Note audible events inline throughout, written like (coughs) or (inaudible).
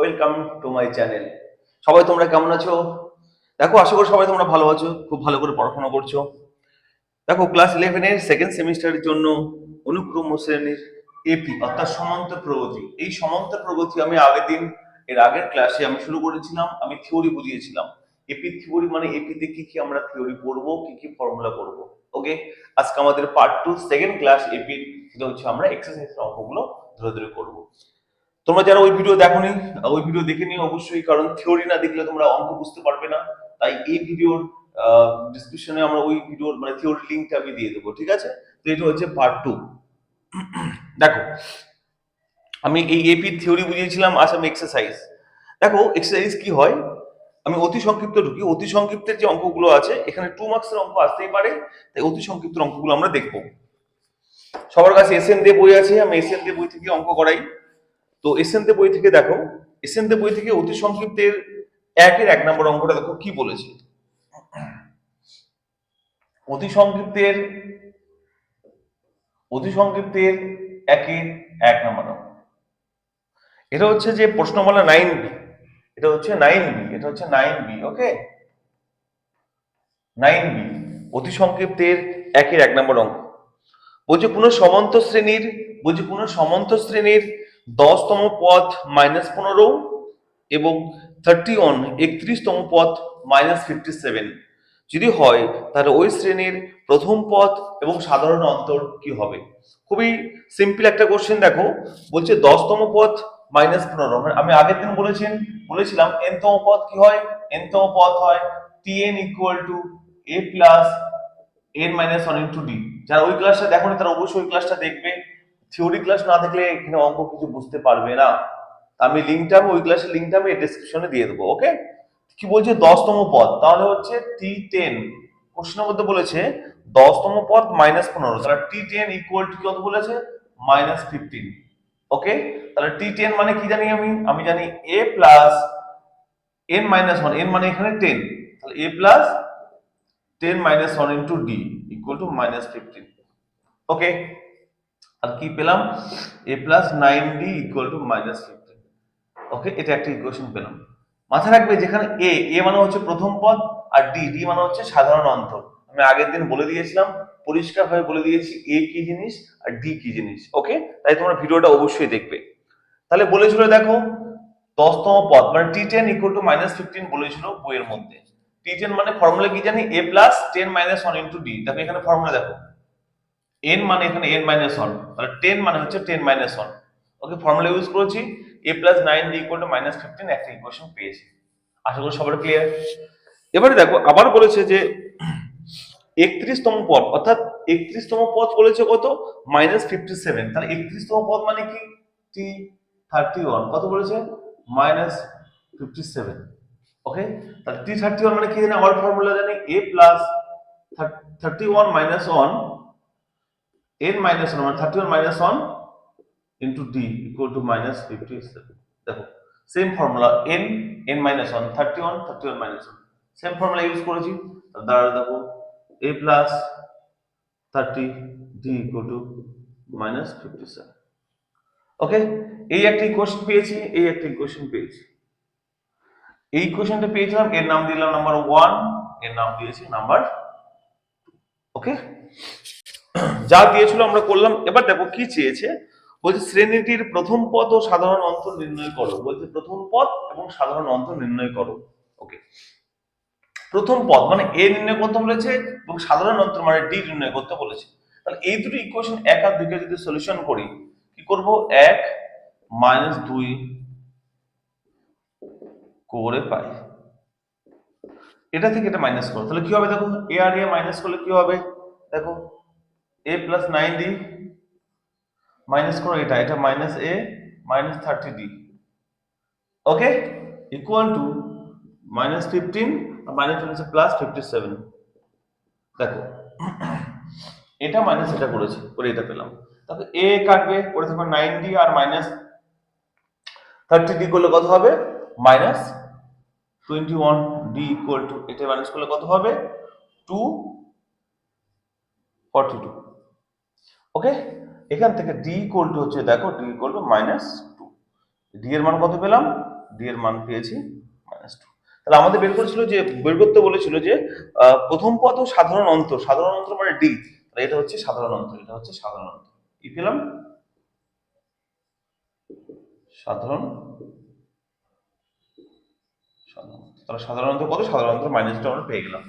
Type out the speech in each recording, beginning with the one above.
Welcome to my channel সবাই তোমরা কেমন আছো? দেখো, আশা করি সবাই তোমরা ভালো আছো, খুব ভালো করে পড়াশোনা করছ। দেখো ক্লাস ইলেভেনের সেকেন্ড সেমিস্টারের জন্য অনুক্রম শ্রেণির এপি অর্থাৎ সমান্তর প্রগতি। এই সমান্তর প্রগতি আমি আগের দিন, এর আগের ক্লাসে আমি শুরু করেছিলাম, আমি থিওরি বুঝিয়েছিলাম। এপি থিওরি মানে এপিতে কি কি আমরা থিওরি পড়ব, কি কি ফর্মুলা করব। ওকে আজকে আমাদের পার্ট টু সেকেন্ড ক্লাস এপির সেটা হচ্ছে আমরা এক্সারসাইজ অঙ্কগুলো ধরে ধরে করব। তোমরা যারা ওই ভিডিও দেখোনি ওই ভিডিও দেখে নিও অবশ্যই, কারণ থিওরি না দেখলে তোমরা অঙ্ক বুঝতে পারবে না। তাই এই ভিডিওর ডিসক্রিপশনে আমরা ওই ভিডিওর মানে থিওরি লিঙ্কটা আমি দিয়ে দেবো, ঠিক আছে? তো এটা হচ্ছে পার্ট টু দেখো, আমি এই এপি থিওরি বুঝিয়েছিলাম আজ আমি এক্সারসাইজ দেখো এক্সারসাইজ কি হয়? আমি অতি সংক্ষিপ্ত ঢুকি। অতি সংক্ষিপ্তের যে অঙ্কগুলো আছে, এখানে টু মার্কসের অঙ্ক আসতেই পারে, তাই অতি সংক্ষিপ্ত অঙ্কগুলো আমরা দেখব। সবার কাছে এসএন দে বই আছে, আমি এসএন দে বই থেকে অঙ্ক করাই। তো এসএন দে বই থেকে দেখো এসএন দে বই থেকে অতি সংক্ষিপ্তের একের এক নম্বর অঙ্কটা দেখো কি বলেছে। অতি সংক্ষিপ্তের অতি সংক্ষিপ্তের একের এক নম্বর অঙ্ক। এটা হচ্ছে যে প্রশ্নমালা নাইন বি এটা হচ্ছে নাইন বি এটা হচ্ছে nine B okay nine B অতি সংক্ষিপ্তের একের এক নম্বর অঙ্ক। বলছে কোনো সমান্ত শ্রেণির, বলছে কোনো সমান্ত শ্রেণির দশতম পথ মাইনাস পনেরো এবং থার্টি ওয়ান একত্রিশতম পথ মাইনাস ফিফটি সেভেন যদি হয়, তাহলে ওই শ্রেণির প্রথম পথ এবং সাধারণ অন্তর কি হবে? খুবই সিম্পল একটা কোশ্চেন দেখো। বলছে দশতম পথ মাইনাস পনেরো। আমি আগের দিন বলেছেন, বলেছিলাম এনতম পথ কি হয়? এনতম পথ হয় T N equal to A plus N minus one into D যারা ওই ক্লাসটা দেখোনি, তারা অবশ্যই ওই ক্লাসটা দেখবে। থিওরি ক্লাস না দেখলে এখানে অঙ্ক কিছু বুঝতে পারবে না। আমি লিঙ্কটা আমি ওই ক্লাসের লিঙ্কটা আমি ডেসক্রিপশনে দিয়ে দেবো ওকে কি বলছে? দশতম পদ। তাহলে হচ্ছে টি টেন কোশ্চেনের মধ্যে বলেছে, দশতম পদ মাইনাস পনেরো। তাহলে টি টেন ইকুয়াল টু কত বলেছে? মাইনাস ফিফটিন ওকে তাহলে টি টেন মানে কি জানি আমি? আমি জানি A plus N minus one N মানে এখানে টেন তাহলে A plus ten minus one into D equal to minus fifteen okay আর কি পেলাম? A plus nine D equal to minus fifteen okay এটা একটা ইকুয়েশন পেলাম। মাথায় রাখবে, যেখানে এ এ মানে হচ্ছে প্রথম পদ, আর ডি ডি মানে হচ্ছে সাধারণ অন্তর। আমি আগের দিন বলে দিয়েছিলাম পরিষ্কার ভাবে বলে দিয়েছি এ কি জিনিস, আর ডি কি জিনিস ওকে তাই তোমরা ভিডিওটা অবশ্যই দেখবে। তাহলে বলেছিল, দেখো, দশতম পদ মানে T ten equal to minus fifteen বলেছিল বইয়ের মধ্যে। টি টেন মানে ফর্মুলা কি জানি? A plus ten minus one into D দেখো, এখানে ফর্মুলা দেখো। এন মানে এখানে এন মাইনাস ওয়ান তাহলে টেন মানে হচ্ছে ten minus one okay formula use করেছি A plus nine D equal to minus fifteen একটা ইকুয়েশন পেয়েছি। আশা করি সবার ক্লিয়ার এবারে দেখো, আবার বলেছে যে একত্রিশতম পদ, অর্থাৎ একত্রিশতম পদ বলেছে কত? মাইনাস ফিফটি সেভেন তাহলে একত্রিশতম পদ মানে কি? টি থার্টি ওয়ান কত বলেছে? Minus fifty seven okay? তাহলে টি থার্টি ওয়ান মানে কি জানি? আমার ফর্মুলা জানি? A plus thirty one minus one N minus one মানে thirty one minus one into D equal to minus fifty seven দেখো same formula minus one thirty one thirty one minus one same formula use করেছি দাঁড়া দেখো plus thirty D equal to minus fifty seven okay এই একটা equation পেয়েছি, এই একটা equation পেয়েছি। এই ইকুয়েশনটা পেয়েছিলাম, এর নাম দিলাম নাম্বার ওয়ানের নাম দিয়েছি নাম্বার ওকে যা দিয়েছিল আমরা করলাম। এবার দেখো কি চেয়েছে? বলছে, শ্রেণীটির প্রথম পদ ও সাধারণ অন্তর নির্ণয় করো। বলছে, প্রথম পদ এবং সাধারণ অন্তর নির্ণয় করো। ওকে প্রথম পদ মানে এ নির্ণয় করতে বলেছে এবং সাধারণ অন্তর মানে ডি নির্ণয় করতে বলেছে। তাহলে এই দুটো ইকুয়েশন এক আর দুইকে যদি সলিউশন করি, কি করব? এক মাইনাস দুই করে পাই। এটা থেকে এটা মাইনাস করো। তাহলে কি হবে দেখো? এ আর এ মাইনাস করলে কি হবে? দেখো A plus nine D minus করো এটা এটা minus A minus thirty D okay equal to minus fifteen R minus হচ্ছে প্লাস ফিফটি সেভেন দেখো, (clears throat) এটা মাইনাস এটা করেছি, করে এটা পেলাম। তারপর এ কাটবে, করে থাকবে নাইন ডি আর মাইনাস থার্টি ডি করলে কত হবে? Minus twenty one D equal to এটা মাইনাস করলে কত হবে? Two forty two okay? এখান থেকে ডি ইকুয়াল টু হচ্ছে, দেখো D equal to minus two D এর মান কত পেলাম? ডি এর মান পেয়েছি মাইনাস টু তাহলে আমাদের বের করেছিল যে বের করতে বলেছিল যে প্রথম পদ ও সাধারণ অন্তর। সাধারণ অন্তর মানে ডি তাহলে এটা হচ্ছে সাধারণ অন্তর, এটা হচ্ছে সাধারণ অন্তর। কি পেলাম? সাধারণ। সাধারণ তাহলে সাধারণত কত? সাধারণত মাইনাসটা আমরা পেয়ে গেলাম।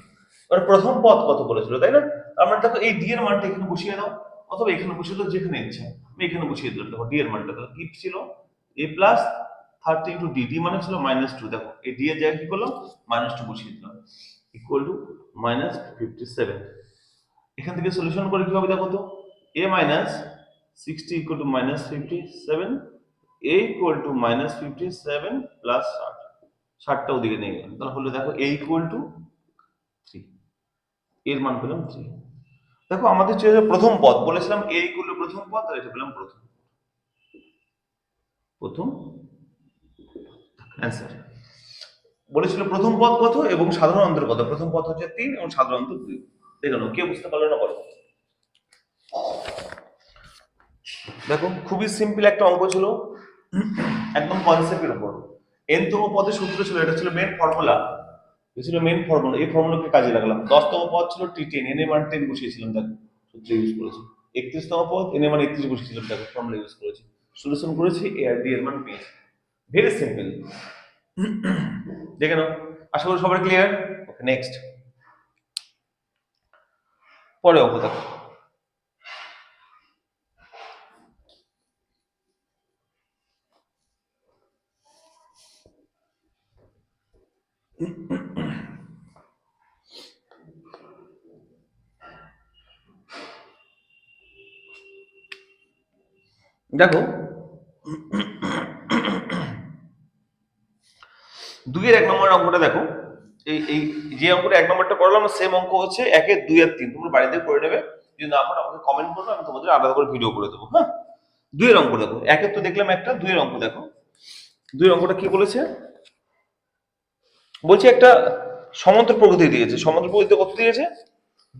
এবার প্রথম পদ কত বলেছিল, তাই না? আমরা দেখো, এই ডি এর মানটা এখানে বসিয়ে দাও। অথবা এখানে বসিয়ে দাও যেখানে ইচ্ছা। আমি এখানে বসিয়ে দিলাম। দেখো ডি এর মানটা তাহলে কি ছিল A plus thirty into D D মানে ছিল মাইনাস টু দেখো, এই ডি এর জায়গায় কি করলাম? মাইনাস টু বসিয়ে দিলাম। Equal to minus fifty seven এখান থেকে সলিউশন করে কি হবে দেখো তো? A minus sixty equal to minus fifty seven A equal to minus fifty seven plus ষাট। ষাটটা ওদিকে নিয়ে গেলাম। তাহলে হলো দেখো এ ইকুয়াল টু থ্রি এর মান পেলাম থ্রি দেখো, আমাদের ছিল যে প্রথম পদ, বলেছিলাম এ ইকুয়াল টু প্রথম পদ আর এটা পেলাম প্রথম প্রথম অ্যান্সার বলেছিল প্রথম পদ কত এবং সাধারণ অন্তর কত? প্রথম পদ হচ্ছে তিন এবং সাধারণ অন্তর দুই। দেখুন কেউ বুঝতে পারল না বলো। দেখো, খুবই সিম্পল একটা অঙ্ক ছিল, একদম কনসেপ্টের উপর। এনতম পদের সূত্র ছিল, এটা ছিল মেন ফর্মুলা এটা ছিল মেন ফর্মুলা এই ফর্মুলাকে কাজে লাগালাম। দশতম পদ ছিল টি টেন এন মান টেন বসিয়েছিলাম, দেখো সূত্র ইউজ করেছি। একত্রিশতম পদ এন মান একত্রিশ বসিয়েছিলাম, দেখো ফর্মুলা ইউজ করেছি। সলিউশন করেছি এ আর ডি এর মান পেয়েছি। ভেরি সিম্পল দেখে নাও, আশা করি সবার ক্লিয়ার ওকে নেক্সট পরে অঙ্ক দেখো। দেখো, দুইয়ের এক নম্বর অঙ্কটা দেখো। এই এই যে অঙ্কটা এক নম্বরটা করলাম সেম অঙ্ক হচ্ছে একের দুই আর তিন। তোমরা বাড়িতে করে নেবে। যদি না পারো, আমাকে কমেন্ট করবে আমি তোমাদের আলাদা করে ভিডিও করে দেবো হ্যাঁ? দুইয়ের অঙ্ক দেখো। একের তো দেখলাম একটা, দুইয়ের অঙ্ক দেখো। দুইয়ের অঙ্কটা কি বলেছে? বলছে একটা সমান্তর প্রকৃতি দিয়েছে। সমান্তর প্রকৃতি কত দিয়েছে?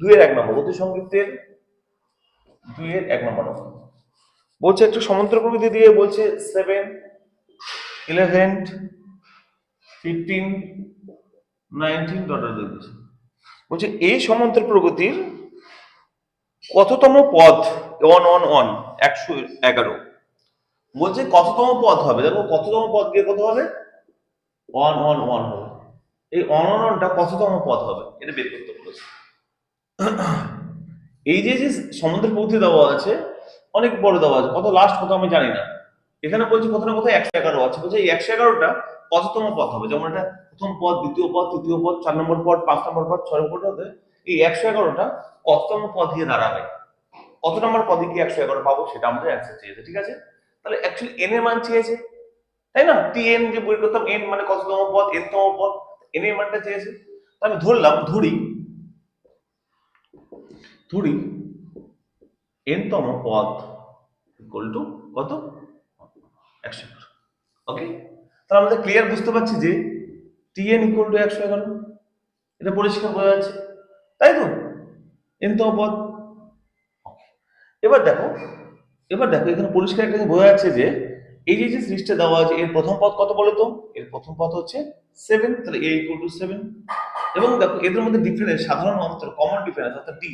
দুইয়ের এক নম্বর। অতি সংযুক্তের দুইয়ের এক নম্বর অঙ্ক। বলছে একটু সমান্তর প্রকৃতি দিয়ে বলছে সেভেন ইলেভেন ফিফটিন নাইনটিন ডটার দিয়েছে বলছে এই সমান্তর প্রগতির কততম পদ ওয়ান ওয়ান ওয়ান একশো এগারো। বলছে কততম পদ হবে? দেখো কততম পদ গিয়ে কত হবে? ওয়ান ওয়ান ওয়ান হবে। এই অন ওয়ান ওয়ানটা কততম পদ হবে? এটা বের করতে বলেছে। এই যে যে সমুদ্র প্রগতি দেওয়া আছে অনেক বড় দেওয়া আছে। কত লাস্ট কত আমি জানি না। এখানে বলছি কত না কোথাও একশো এগারো আছে। বলছে এই একশো এগারোটা কততম পদ হবে। যেমন এটা প্রথম পদ, দ্বিতীয় পদ, তৃতীয় পদ, চার নম্বর পদ, পাঁচ নম্বর পদ, ছয় নম্বর পদ, এই একশো এগারোটা কততম পদ দিয়ে দাঁড়াবে? কত নম্বর পদে কি একশো এগারো পাবো সেটা আমাদের অ্যান্সার চেয়েছে, ঠিক আছে? তাহলে অ্যাকচুয়ালি এন এর মান চেয়েছে, তাই না? টি এন যে বই করতাম এন মানে কততম পদ এন তম পদ এন এর মানটা চেয়েছে। আমি ধরলাম, ধরি ধরি এন তম পদ ইকুয়াল টু কত? একশো এগারো। ওকে তাহলে আমাদের ক্লিয়ার বুঝতে পারছি যে টি এন ইকুয়াল টু একশো এগারো। এটা পরিষ্কার বোঝা যাচ্ছে। তাই তো? এন তম পদ। এবার দেখো এবার দেখো, এখানে পরিষ্কার একটা বোঝা যাচ্ছে যে এই যে সিরিজটা দেওয়া আছে, এর প্রথম পদ কত বলো তো? এর প্রথম পদ হচ্ছে সেভেন তাহলে এ ইকুয়াল টু সেভেন এবং দেখো, এদের মধ্যে ডিফারেন্স সাধারণ অন্তর কমন ডিফারেন্স অর্থাৎ ডি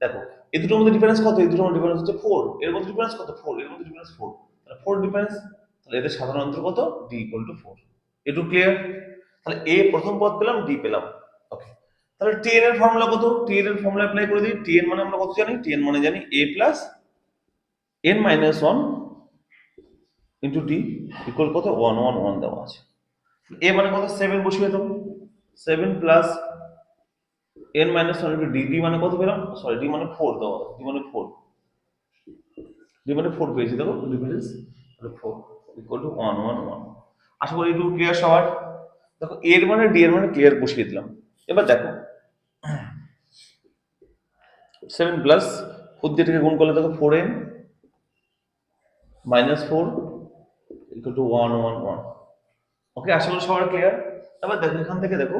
দেখো, এই দুটোর মধ্যে ডিফারেন্স কত? এই দুটোর মধ্যে ডিফারেন্স হচ্ছে ফোর এর মধ্যে ডিফারেন্স কত? ফোর এর মধ্যে ডিফারেন্স ফোর তাহলে ফোর ডিফারেন্স তাহলে এদের সাধারণ অন্তর কত? ডি ইকুয়াল টু ফোর এটু ক্লিয়ার তাহলে এ প্রথম পদ পেলাম ডি পেলাম। ওকে তাহলে টি এর ফর্মুলা কত? টি এর ফর্মুলা অ্যাপ্লাই করে দিই। টি এন মানে আমরা কত জানি? টি এন মানে জানি a plus n minus one into d equal কত? ওয়ান ওয়ান ওয়ান দেওয়া আছে। এ মানে কত? সেভেন বসিয়ে দেবো। Seven plus n minus one d d মানে কত পেলাম? সরি ডি মানে ফোর দেওয়া ডি মানে ফোর ডি মানে ফোর পেয়েছি দেখো। Difference four equal to one one one আশা করি একটু ক্লিয়ার সবার। দেখো এর মানে ডি এর মানে ক্লিয়ার বসিয়ে দিলাম। এবার দেখো। সেভেন প্লাস ফোর দিয়ে গুণ করলে দেখো four n minus four equal to one one one okay আশা করি সবার ক্লিয়ার এবার দেখো এখান থেকে দেখো।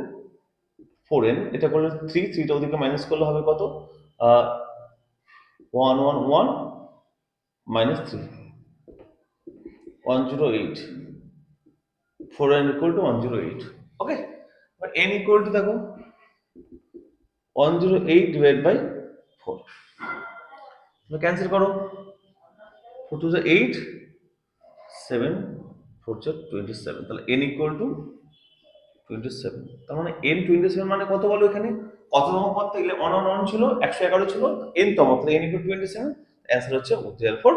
ফোর এন এটা করলে থ্রি থ্রিটা ওদিকে মাইনাস করলে হবে কত? One one one minus three one zero eight four n equal to one zero eight okay এবার এন ইকুয়াল টু দেখো। One zero eight divide by four cancel করো। Four two eight seven four চার twenty seven তাহলে n equal to twenty seven তার মানে N twenty seven মানে কত বলো এখানে? কততম পদ থাকলে অন অন অন ছিল? একশো এগারো ছিল। এন তম তাহলে n equal twenty seven answer হচ্ছে ফোর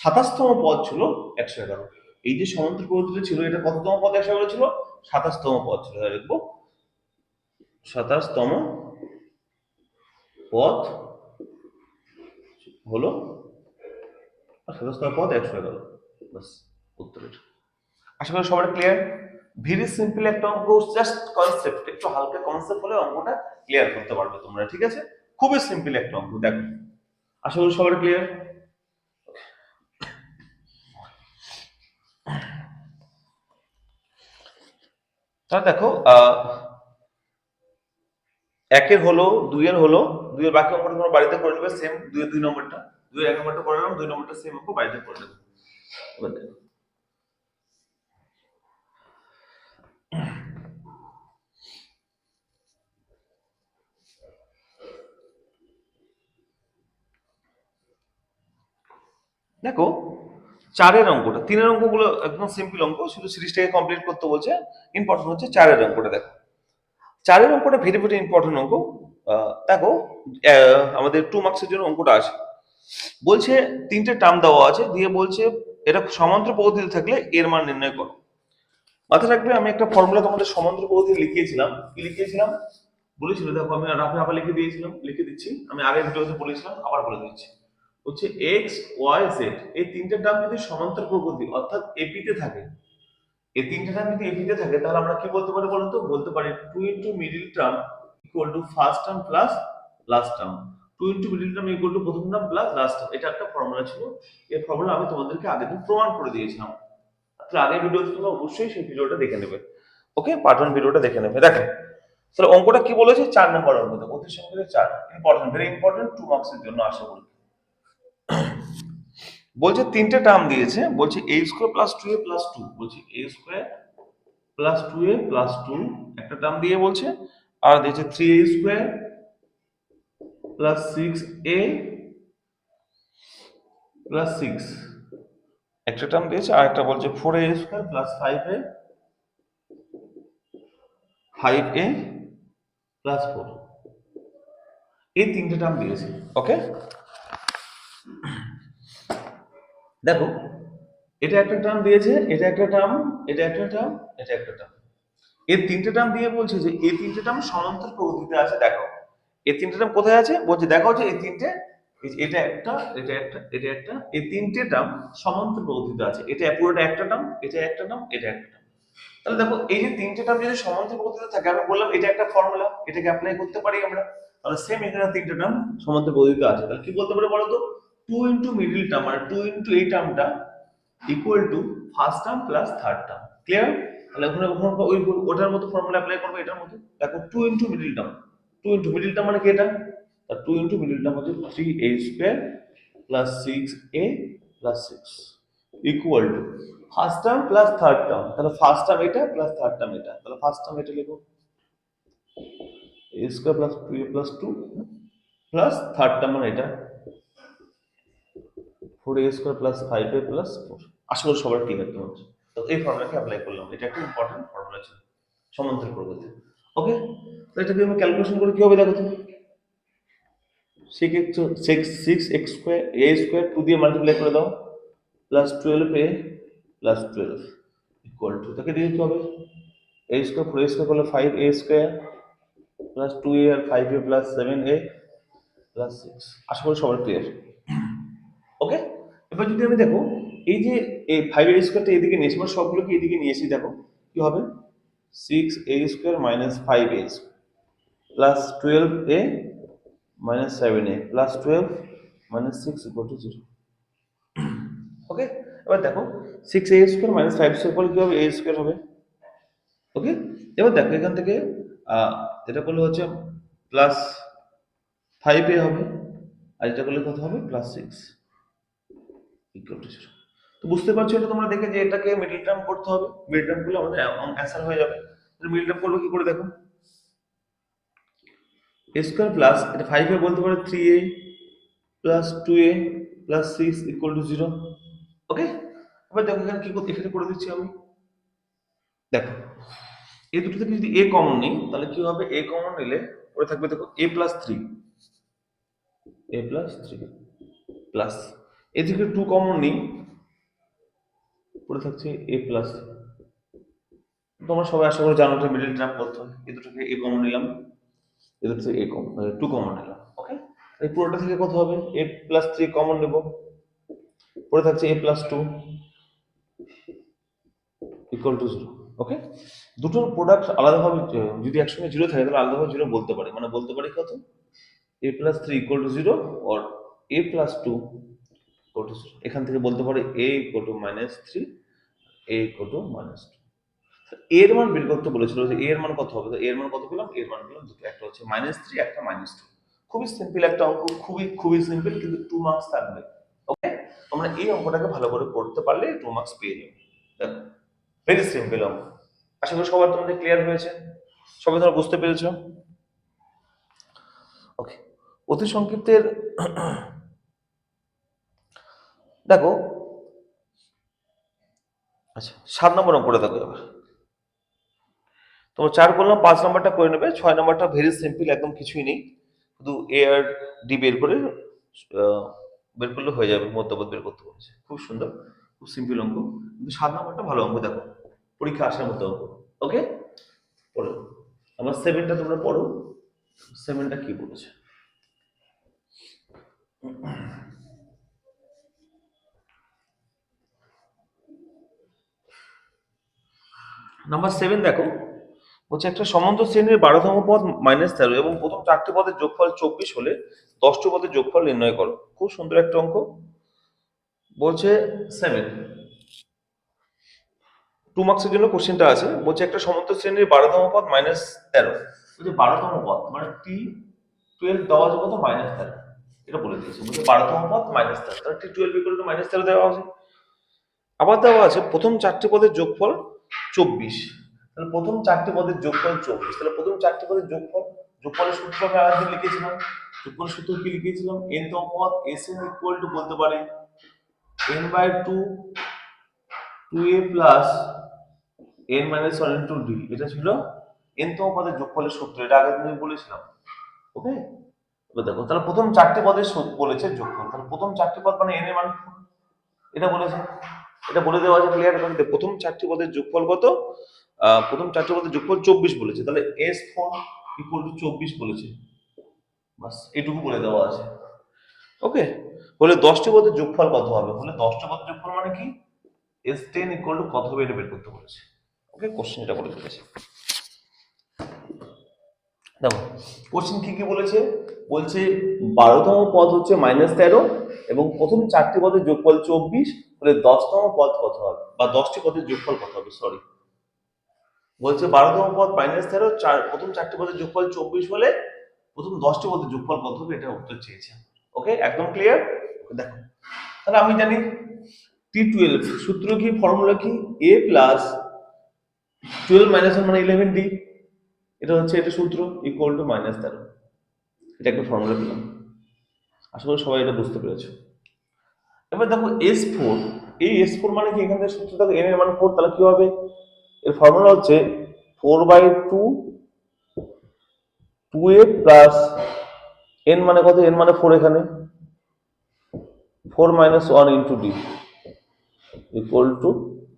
সাতাশতম পদ ছিল একশো এগারো। এই যে সমান্তর পদ্ধতি ছিল, এটা কততম পদ একশো এগারো ছিল? সাতাশতম পদ ছিল। তাহলে লিখব সাতাশতম পদ হলো সাতাশতম পদ একশো এগারো। বাস উত্তর এটা আশা করি সবার ক্লিয়ার ভেরি সিম্পল একটা অঙ্ক জাস্ট কনসেপ্ট একটু হালকা কনসেপ্ট হলে অঙ্কটা ক্লিয়ার করতে পারবে তোমরা, ঠিক আছে? খুবই সিম্পল একটা অঙ্ক, দেখো। আশা করি সবার ক্লিয়ার তাহলে দেখো একের হলো, দুইয়ের হলো, দুইয়ের বাকি অঙ্কটা তোমরা বাড়িতে করে নেবে সেম দুই দুই নম্বরটা। দুই এক নম্বরটা করে নিলাম দুই নম্বরটা সেম অঙ্ক বাড়িতে করে নেবে। দেখো, চারের অঙ্কটা, তিনের অঙ্কগুলো একদম সিম্পল অঙ্ক, শুধু সিরিজটাকে কমপ্লিট করতে বলছে ইম্পর্টেন্ট হচ্ছে চারের অঙ্কটা দেখো। চারের অঙ্কটা ভেরি ভেরি ইম্পর্টেন্ট অঙ্ক। দেখো আমাদের টু মার্কসের জন্য অঙ্কটা আছে। বলছে, তিনটে টার্ম দেওয়া আছে, দিয়ে বলছে, এটা সমান্তর পদ্ধতি থাকলে এর মান নির্ণয় করো। মাথায় রাখবে, আমি একটা ফর্মুলা তোমাদের সমান্তর পদ্ধতি লিখিয়েছিলাম। কি লিখিয়েছিলাম? বলেছিল, দেখো, আমি রাফে আবার লিখে দিয়েছিলাম, লিখে দিচ্ছি। আমি আগের ভিডিওতে বলেছিলাম, আবার বলে দিচ্ছি। হচ্ছে এক্স ওয়াই জেড এই তিনটে টার্ম যদি সমান্তর প্রগতি অর্থাৎ এপিতে থাকে, এই তিনটে টার্ম যদি এপিতে থাকে, তাহলে আমরা কি বলতে পারি বলতো বলতে পারি two into middle term equal to first term plus last term two into middle term equal to প্রথম টার্ম প্লাস লাস্ট টার্ম এটা একটা ফর্মুলা ছিল। এই ফর্মুলা আমি তোমাদেরকে আগে দিন প্রমাণ করে দিয়েছিলাম। তাহলে আগের ভিডিওতে তোমরা অবশ্যই সেই ভিডিওটা দেখে নেবে। ওকে ওয়ান ভিডিওটা দেখে নেবে। দেখো, তাহলে অঙ্কটা কি বলেছে? চার নম্বর অঙ্ক। দেখো অতি সংখ্যা চার ইম্পর্টেন্ট ভেরি ইম্পর্টেন্ট টু মার্কসের জন্য আশা করি। বলছে তিনটে টার্ম দিয়েছে, বলছে a square plus two a plus two বলছে a square plus two a plus two একটা টার্ম দিয়ে বলছে, আর দিয়েছে three a square plus six a plus six একটা টার্ম দিয়েছে, আর একটা বলছে four a square plus five a five a plus four এই তিনটে টার্ম দিয়েছে ওকে দেখো, এটা একটা টার্ম দিয়েছে, এটা একটা টার্ম এটা একটা টার্ম এটা একটা টার্ম এই তিনটে টার্ম দিয়ে বলছে যে এই তিনটে টার্ম সমান্তর প্রগতিতে আছে দেখো এই তিনটে টার্ম কোথায় আছে? বলছে দেখো যে এই তিনটে এটা একটা এটা একটা এটা একটা। এই তিনটে টার্ম সমান্তর প্রগতিতে আছে। এটা পুরোটা একটা টার্ম এটা একটা টার্ম এটা একটা টার্ম তাহলে দেখো, এই যে তিনটে টার্ম যদি সমান্তর প্রগতিতে থাকে, আমি বললাম এটা একটা ফর্মুলা এটাকে অ্যাপ্লাই করতে পারি আমরা। তাহলে সেম এখানে তিনটে টার্ম সমান্তর প্রগতিতে আছে। তাহলে কি বলতে পারি বলো তো? টু ইন্টু মিডিল টার্ম মানে টু ইন্টু এই টার্মটা equal to first term plus third term clear তাহলে ওখানে ওই ওটার মতো ফর্মুলা অ্যাপ্লাই করব, এটার মতো। দেখো two into middle term two into middle term মানে কি এটা? টু ইন্টু মিডিল টার্ম হচ্ছে three a square plus six a plus six equal to first term plus third term তাহলে ফার্স্ট টার্ম এটা প্লাস থার্ড টার্ম এটা। তাহলে first term এটা লিখো। A square plus two a plus two plus third term মানে এটা। Four a square plus five a plus four আশা করি সবার ক্লিয়ার তো হচ্ছে। তো এই ফর্মুলাকে অ্যাপ্লাই করলাম। এটা একটা ইম্পর্টেন্ট ফর্মুলা ছিল। সমান্তর প্রগতি। ওকে তো এটাকে আমি ক্যালকুলেশন করে কি হবে দেখো তুমি? Six six six x square a square two দিয়ে মাল্টিপ্লাই করে দাও। Plus twelve a plus twelve equal to তাকে দিয়ে কি হবে। A square four a square করলে five a square plus two a R five a plus seven a plus six আশা করি সবার ক্লিয়ার ওকে এবার যদি আমি দেখো, এই যে, এই ফাইভ এ স্কোয়ারটা এদিকে নিয়েছি মানে সবগুলোকে এদিকে নিয়ে নিয়েছি দেখো, কি হবে? Six a square minus five a plus twelve a minus seven a plus twelve minus six equal to zero okay এবার দেখো six a square minus five square কি হবে? এ স্কোয়ার হবে। ওকে এবার দেখো, এখান থেকে এটা করলে হচ্ছে প্লাস ফাইভ এ হবে, আর এটা করলে কত হবে? প্লাস সিক্স টু জিরো তো বুঝতে পারছ এটা তোমরা দেখে যে এটাকে মিডল টার্ম করতে হবে। মিডল টার্ম করলে আমাদের অ্যান্সার হয়ে যাবে। মিডল টার্ম করব কি করে দেখো? এ স্কোয়ার প্লাস এটা ফাইভ বলতে পারে three a plus two a plus six equal to zero okay এবার দেখো এখানে কি করতে এখানে করে দিচ্ছি আমি। দেখো, এই দুটো থেকে যদি এ কমন নিই, তাহলে কি হবে? এ কমন নিলে পরে থাকবে দেখো a plus three a plus three plus a থেকে টু কমন নিই। পরে থাকছে এ প্লাস তোমরা সবাই আশা করে জানো যে মিডল টার্ম করতে হয় এ দুটোকে এ কমন নিলাম। এ দুটো এ কম টু কমন নিলাম। ওকে এই পুরোটা থেকে কত হবে? এ প্লাস থ্রি কমন নেব। পরে থাকছে a plus two equal to zero okay দুটোর প্রোডাক্ট আলাদাভাবে যদি একসঙ্গে জিরো থাকে, তাহলে আলাদাভাবে জিরো বলতে পারি। মানে বলতে পারি কত? A plus three equal to zero or a plus two two এখান থেকে বলতে পারি a equal to minus three a equal to minus two এর মান বের করতে বলেছিল যে এর মান কত হবে? তো এর মান কত পেলাম? এর মান পেলাম দুটো। একটা হচ্ছে মাইনাস থ্রি একটা মাইনাস টু খুবই সিম্পল একটা অঙ্ক, খুবই খুবই সিম্পল কিন্তু টু মার্কস থাকবে। ওকে তোমরা এই অঙ্কটাকে ভালো করে করতে পারলে টু মার্কস পেয়ে যাবে। ভেরি সিম্পল অঙ্ক। আশা করি সবার তোমাদের ক্লিয়ার হয়েছে। সবাই তোমরা বুঝতে পেরেছ? ওকে অতি সংক্ষিপ্তের দেখো আচ্ছা সাত নম্বর অঙ্কটা দেখো এবার। তোমার চার করলাম, পাঁচ নম্বরটা করে নেবে, ছয় নম্বরটা ভেরি সিম্পল একদম কিছুই নেই। শুধু এ আর ডি বের করে বের করলে হয়ে যাবে, মধ্যপদ বের করতে বলেছে। খুব সুন্দর, খুব সিম্পল অঙ্ক। কিন্তু সাত নম্বরটা ভালো অঙ্ক, দেখো, পরীক্ষা আসার মতো অঙ্ক। ওকে পড়ো। আমার সেভেনটা তোমরা পড়ো। সেভেনটা কি বলেছে? নাম্বার সেভেন দেখো, বলছে একটা সমান্ত শ্রেণির বারোতম পদ মাইনাস তেরো এবং প্রথম চারটি পদের যোগফল চব্বিশ হলে দশটি পদের যোগফল নির্ণয় করো। খুব সুন্দর একটা অঙ্ক। বলছে সেভেন টু মার্কসের জন্য কোশ্চেনটা আছে। বলছে একটা সমান্ত শ্রেণির বারোতম পদ মাইনাস তেরো। বলছে বারোতম পদ মানে টি টুয়েলভ দেওয়া আছে কত মাইনাস তেরো। এটা বলে দিয়েছে। বলছে বারোতম পদ মাইনাস তেরো। T twelve equal to minus তেরো দেওয়া আছে আবার দেওয়া আছে, প্রথম চারটি পদের যোগফল চব্বিশ। তাহলে প্রথম চারটি পদের যোগফল চব্বিশ। তাহলে প্রথম চারটি পদের যোগফল, যোগফলের সূত্র আমি আগে লিখেছিলাম। যোগফলের সূত্র কি লিখেছিলাম? এন তম পদ এস এন ইকুয়াল টু বলতে পারি n by two two a plus n minus one into d এটা ছিল এন তম পদের যোগফলের সূত্র, এটা আগে তুমি বলেছিলাম। ওকে? এবার দেখো, তাহলে প্রথম চারটি পদের বলেছে যোগফল। তাহলে প্রথম চারটি পদ মানে এন এর মান এটা বলেছে। এটা বলে দেওয়া আছে ক্লিয়ার কারণ প্রথম চারটি পদের যোগফল কত? প্রথম চারটি পদের যোগফল চব্বিশ বলেছে। তাহলে এস ফোর ইকুয়াল টু চব্বিশ বলেছে। বাস এটুকু বলে দেওয়া আছে। ওকে বলে দশটি পদের যোগফল কত হবে? বলে দশটি পদের যোগফল মানে কি? এস টেন ইকুয়াল টু কত হবে এটা বের করতে বলেছে। ওকে কোশ্চেন এটা বলে দিয়েছে। দেখো কোশ্চেন কি কি বলেছে? বলছে বারোতম পদ হচ্ছে মাইনাস তেরো এবং প্রথম চারটি পদের যোগফল চব্বিশ বলে দশতম পদ কত হবে? বা দশটি পদের যোগফল কত হবে? সরি বলছে বারোতম পদ মাইনাস তেরো, চার, প্রথম চারটি পদের যোগফল চব্বিশ হলে প্রথম দশটি পদের যোগফল কত হবে? এটা উত্তর চেয়েছে। ওকে একদম ক্লিয়ার দেখো। তাহলে আমি জানি টি টুয়েলভ সূত্র কি ফর্মুলা কি? এ প্লাস টুয়েলভ মাইনাস মানে ইলেভেন ডি এটা হচ্ছে এটা সূত্র ইকুয়াল টু মাইনাস তেরো। এটা একটা ফর্মুলা পেলাম করি সবাই এটা বুঝতে পেরেছ। এবার দেখো এস ফোর এই এস ফোর মানে কি? এখান থেকে সূত্র দেখো এন এর মান ফোর তাহলে কি হবে? এর ফর্মুলা হচ্ছে four by two two a plus n মানে কত? এন মানে ফোর এখানে। Four minus one into d equal to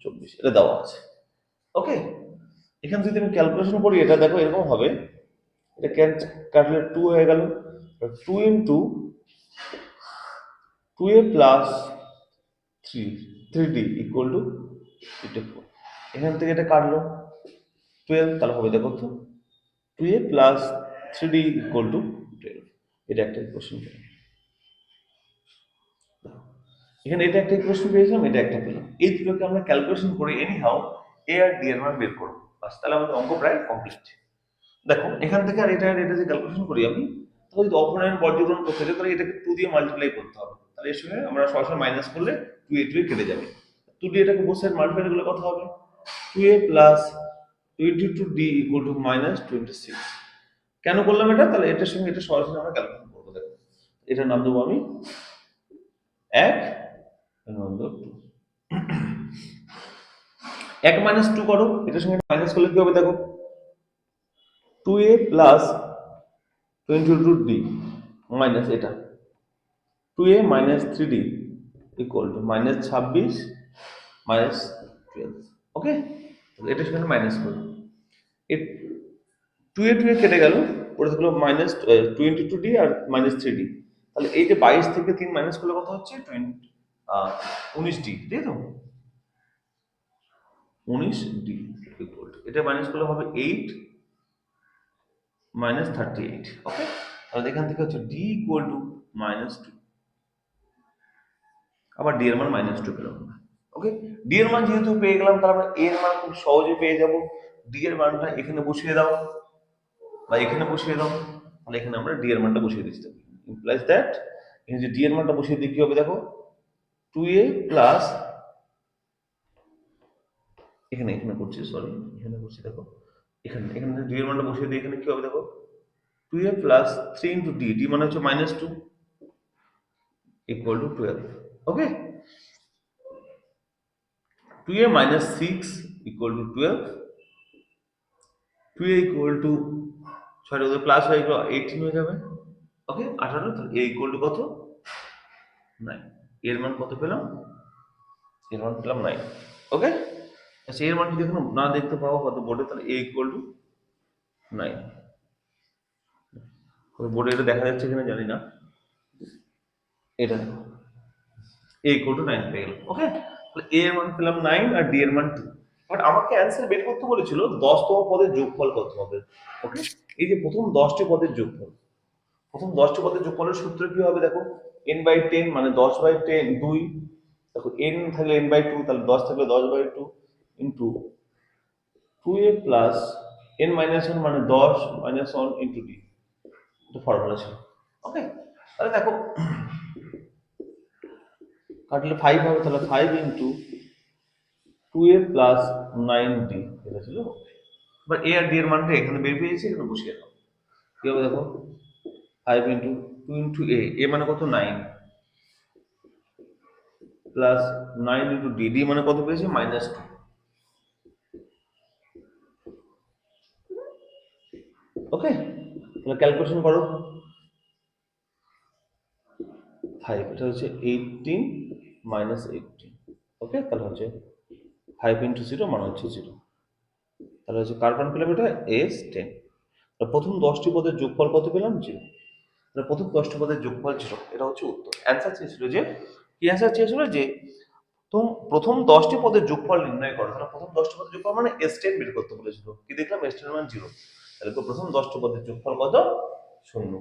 চব্বিশ। এটা দেওয়া আছে। ওকে এখানে যদি আমি ক্যালকুলেশন করি, এটা দেখো এরকম হবে। এটা কাটলে টু হয়ে গেল। Two into two a plus three three d equal to এটা ফোর এখান থেকে এটা কাটলো। টুয়েলভ তাহলে হবে দেখো তো। Two a plus three d equal to twelve এটা একটা ইকুয়েশন পেলাম। এখানে এটা একটা ইকুয়েশন পেয়েছিলাম, এটা একটা পেলাম। এই দুটোকে আমরা ক্যালকুলেশন করে এনি হাউ এ আর ডি এর মান বের করব। বাস, তাহলে আমাদের অঙ্ক প্রায় কমপ্লিট দেখো, এখান থেকে আর এটা এটা যে ক্যালকুলেশন করি আমি। তাহলে যদি অপনয়ন পর্যবেক্ষণ করতে চাই তাহলে এটাকে টু দিয়ে মাল্টিপ্লাই করতে হবে। তাহলে এর সঙ্গে আমরা সরাসরি মাইনাস করলে টু এ টু এ কেটে যাবে। টু ডি এটাকে সাইড মাল্টিপ্লাই করলে কথা হবে? Two a plus twenty two d equal to minus twenty six কেন করলাম এটা? তাহলে এটার সঙ্গে এটা সরাসরি আমরা ক্যালকুলেট করব, দেখো। এটার নাম দেবো আমি এক নাম দেবো টু এক মাইনাস টু করো, এটার সঙ্গে মাইনাস করলে কি হবে, দেখো? Two a plus twenty two d minus এটা। Two a minus three d equal to minus ছাব্বিশ মাইনাস টুয়েলভ ওকে এটার সঙ্গে মাইনাস করো টু এ টু এ কেটে গেল, ওটা থাকল মাইনাস টোয়েন্টি টু ডি আর মাইনাস থ্রি ডি তাহলে এই যে বাইশ থেকে তিন মাইনাস করলে কত হচ্ছে? টোয়েন্টি উনিশ ডি তাই তো? উনিশ ডি এটা মাইনাস করলে হবে eight minus thirty eight okay তাহলে এখান থেকে হচ্ছে d equal to minus two আবার ডি এর মান মাইনাস টু পেলাম ওকে ডি এর মান যেহেতু পেয়ে গেলাম, তাহলে আমরা এর মান খুব সহজে পেয়ে যাব। ডি এর মানটা এখানে বসিয়ে দাও। বা এখানে বসিয়ে দাও। তাহলে এখানে আমরা ডি এর মানটা বসিয়ে দিচ্ছি। ইমপ্লাইজ দ্যাট এখানে যে ডি এর মানটা বসিয়ে দিই, কি হবে দেখো? টু এ প্লাস এখানে এখানে করছি সরি এখানে করছি দেখো। এখানে এখানে ডি এর মানটা বসিয়ে দিই, এখানে কি হবে দেখো? Two a plus three into d d মানে হচ্ছে minus two equal to twelve a minus six equal to twelve two a equal to sorry ওদের প্লাস হয়ে গেল এইটিন হয়ে যাবে। ওকে আঠারো এ ইকুয়াল টু কত? নাইন এর মান কত পেলাম? এর মান পেলাম নাইন ওকে আচ্ছা এর মান যদি এখন না দেখতে পাবো কত বোর্ডে তাহলে এ ইকুয়াল টু নাইন বোর্ডে এটা দেখা যাচ্ছে কিনা জানি না। এটা দেখো। এ ইকুয়াল টু নাইন পেয়ে গেলাম ওকে এ এর মান পেলাম নাইন আর ডি এর মান টু বাট আমাকে অ্যান্সার বের করতে বলেছিল দশতম পদের যোগফল কত হবে ওকে এই যে প্রথম দশটি পদের যোগফল, প্রথম দশটি পদের যোগফলের সূত্র কি হবে দেখো? এন বাই টেন মানে দশ বাই টেন দুই। দেখো এন থাকলে এন বাই টু তাহলে দশ থাকলে দশ by two into two a plus n minus one মানে দশ মাইনাস ওয়ান ইন্টু ডি এটা ফর্মুলা ছিল ওকে তাহলে দেখো কাটলে ফাইভ হবে, তাহলে five into two a plus nine d এটা ছিল এবার এ আর ডি এর মানটা এখানে বের পেয়েছি এখানে বসিয়ে দাও। কি হবে দেখো? Five into two into a a মানে কত? Nine plus nine into d d মানে কত পেয়েছি? মাইনাস টু ওকে তাহলে ক্যালকুলেশন করো। ফাইভ এটা হচ্ছে এইটিন মাইনাস এইটিন ওকে তাহলে হচ্ছে ফাইভ ইন্টু জিরো মানে হচ্ছে জিরো তাহলে হচ্ছে কার্বন পেলাম এটা এস টেন প্রথম দশটি পদের যোগফল কত পেলাম? জিরো তাহলে প্রথম দশটি পদের যোগফল জিরো এটা হচ্ছে উত্তর। অ্যান্সার চেয়েছিল যে, কি অ্যান্সার চেয়েছিল? যে প্রথম প্রথম দশটি পদের যোগফল নির্ণয় করো। তাহলে প্রথম দশটি পদের যোগফল মানে এস টেন বের করতে বলেছিল। কি দেখলাম? এস টেন মানে জিরো তাহলে তো প্রথম দশটি পদের যোগফল কত? শূন্য।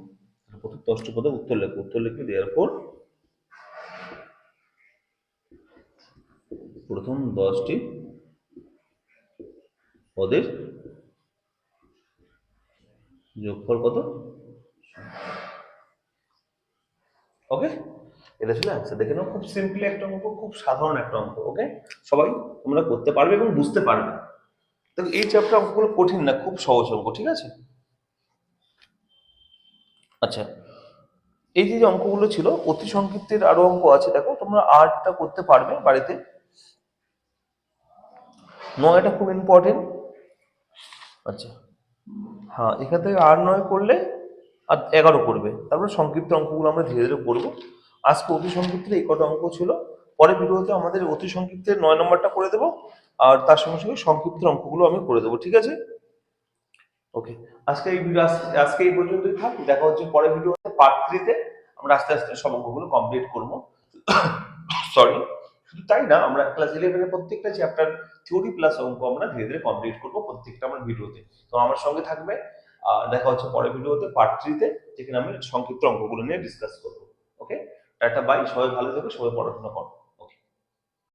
প্রথম দশটি পদের উত্তর লেখো। উত্তর লিখবে দেওয়ার পর প্রথম দশটি পদের যোগফল কত? ওকে এটা ছিল অ্যান্সার দেখে নাও, খুব সিম্পলি একটা অঙ্ক, খুব সাধারণ একটা অঙ্ক ওকে সবাই তোমরা করতে পারবে এবং বুঝতে পারবে। দেখো এই চ্যাপ্টার অঙ্কগুলো কঠিন না, খুব সহজ অঙ্ক, ঠিক আছে? আচ্ছা এই যে অঙ্কগুলো ছিল, অতি সংক্ষিপ্তের আরও অঙ্ক আছে, দেখো, তোমরা আর্টটা করতে পারবে বাড়িতে। নয়টা খুব ইম্পর্টেন্ট আচ্ছা। হ্যাঁ এখান থেকে আর নয় করলে আর এগারো করবে। তারপরে সংক্ষিপ্ত অঙ্কগুলো আমরা ধীরে ধীরে করব। আজকে অতি সংক্ষিপ্তের এই কটা অঙ্ক ছিল। পরের ভিডিওতে আমাদের অতি সংক্ষিপ্তের নয় নম্বরটা করে দেবো। আর তার সঙ্গে সঙ্গে সংক্ষিপ্তের অঙ্কগুলো আমি করে দেবো, ঠিক আছে? ওকে। আজকে এই ভিডিও, আজকে এই পর্যন্তই থাক। দেখা হচ্ছে পরের ভিডিওতে পার্ট থ্রিতে আমরা আস্তে আস্তে সব অঙ্কগুলো কমপ্লিট করব। (coughs) সরি শুধু তাই না, আমরা ক্লাস ইলেভেনের প্রত্যেকটা চ্যাপ্টার থিওরি প্লাস অঙ্ক আমরা ধীরে ধীরে কমপ্লিট করব প্রত্যেকটা আমার ভিডিওতে। তো আমার সঙ্গে থাকবে দেখা হচ্ছে পরের ভিডিওতে পার্ট থ্রিতে যেখানে আমি সংক্ষিপ্ত অঙ্কগুলো নিয়ে ডিসকাস করব। ওকে একটা বাই সবাই ভালো থাকবে সবাই পড়াশোনা করো।